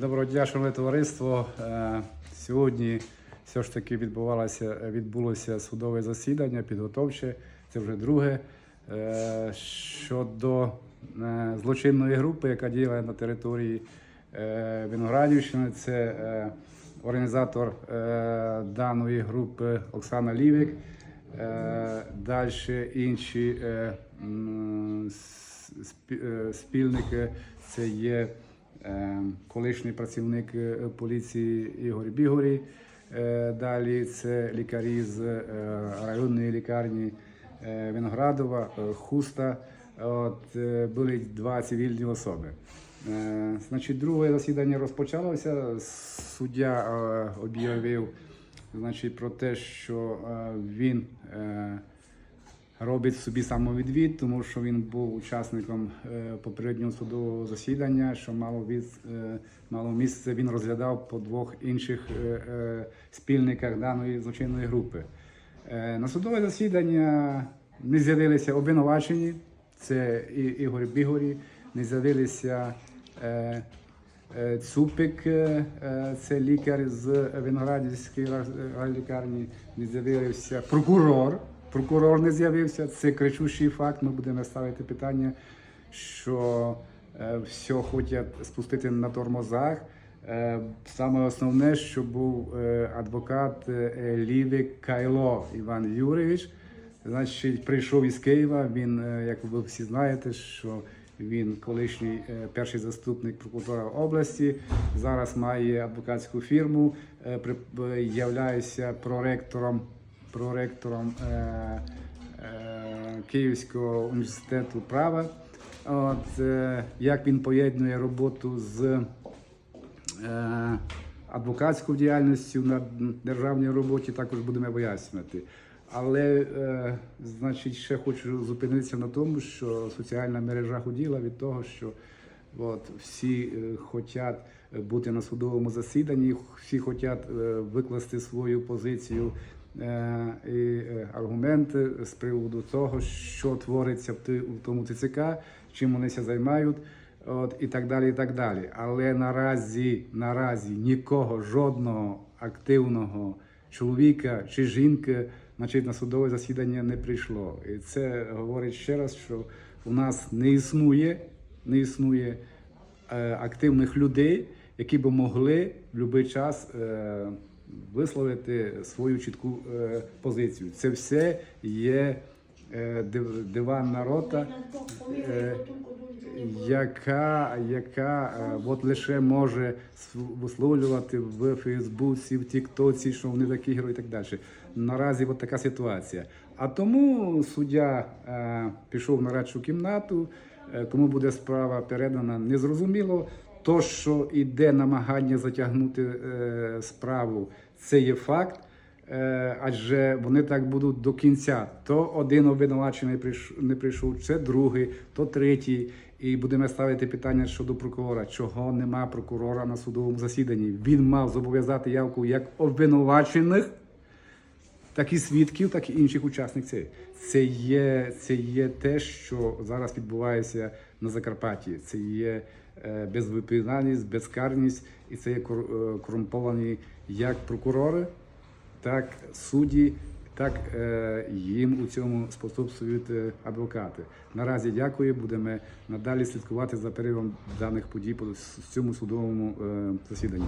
Доброго дня, шановне товариство. Е, Сьогодні все ж таки відбувалося, відбулося судове засідання, підготовче, це вже друге. е, Щодо е, злочинної групи, яка діяла на території Виноградівщини, це організатор даної групи Оксана Лівик. Далі інші спільники це є колишній працівник е, поліції Ігор Бігорі. Е, Далі це лікарі з е, районної лікарні е, Виноградова, е, Хуста. От, е, були два цивільні особи. Е, Значить, друге засідання розпочалося. Суддя е, об'явив значить, про те, що е, він е, робить собі самовідвід, тому що він був учасником е, попереднього судового засідання, що мало від е, мало місце. Він розглядав по двох інших е, спільниках даної злочинної групи. На судове засідання не з'явилися обвинувачені, це і Ігор Бігорі, не з'явилися. Цупик, це лікар з Виноградівської лікарні, не з'явився прокурор. Прокурор не з'явився. Це кричущий факт. Ми будемо ставити питання, що е, все хочуть спустити на тормозах. Е, Саме основне, що був е, адвокат Лівик Кайло Іван Юрійович. Значить, прийшов із Києва. Він, як ви всі знаєте, що він колишній перший заступник прокурора області. Зараз має адвокатську фірму. Являється проректором, проректором е, е, Київського університету права. От, е, як він поєднує роботу з е, адвокатською діяльністю на державній роботі, також будемо вияснювати. Але, е, значить, ще хочу зупинитися на тому, що соціальна мережа худіла від того, що от, всі е, хочуть бути на судовому засіданні, всі хочуть е, викласти свою позицію і е, аргументи з приводу того, що твориться в тому ТЦК, чим вони ся займають. От і так далі, і так далі. Але наразі, наразі нікого, жодного активного чоловіка чи жінки, значить, на судове засідання не прийшло. І це говорить ще раз, що у нас не існує, не існує е, активних людей, які би могли в будь-який час е, висловити свою чітку е, позицію. Це все є е, див- диванна рота. е, яка, яка от лише може висловлювати в Фейсбуці, в Тіктоці, що вони такі герої і так далі. Наразі от така ситуація. А тому суддя пішов на радшу кімнату, кому буде справа передана, незрозуміло. То, що йде намагання затягнути е, справу, це є факт. Е, адже вони так будуть до кінця. То один обвинувачений прийш- не прийшов, це другий, то третій. І будемо ставити питання щодо прокурора. Чого нема прокурора на судовому засіданні? Він мав зобов'язати явку як обвинувачених, так і свідків, так і інших учасників. Це є, це є те, що зараз відбувається на Закарпатті. Це є е, безвипинальність, безкарність, і це є е, корумповані як прокурори, так судді, так е, їм у цьому способствують адвокати. Наразі дякую. Будемо надалі слідкувати за періодом даних подій по цьому судовому засіданні.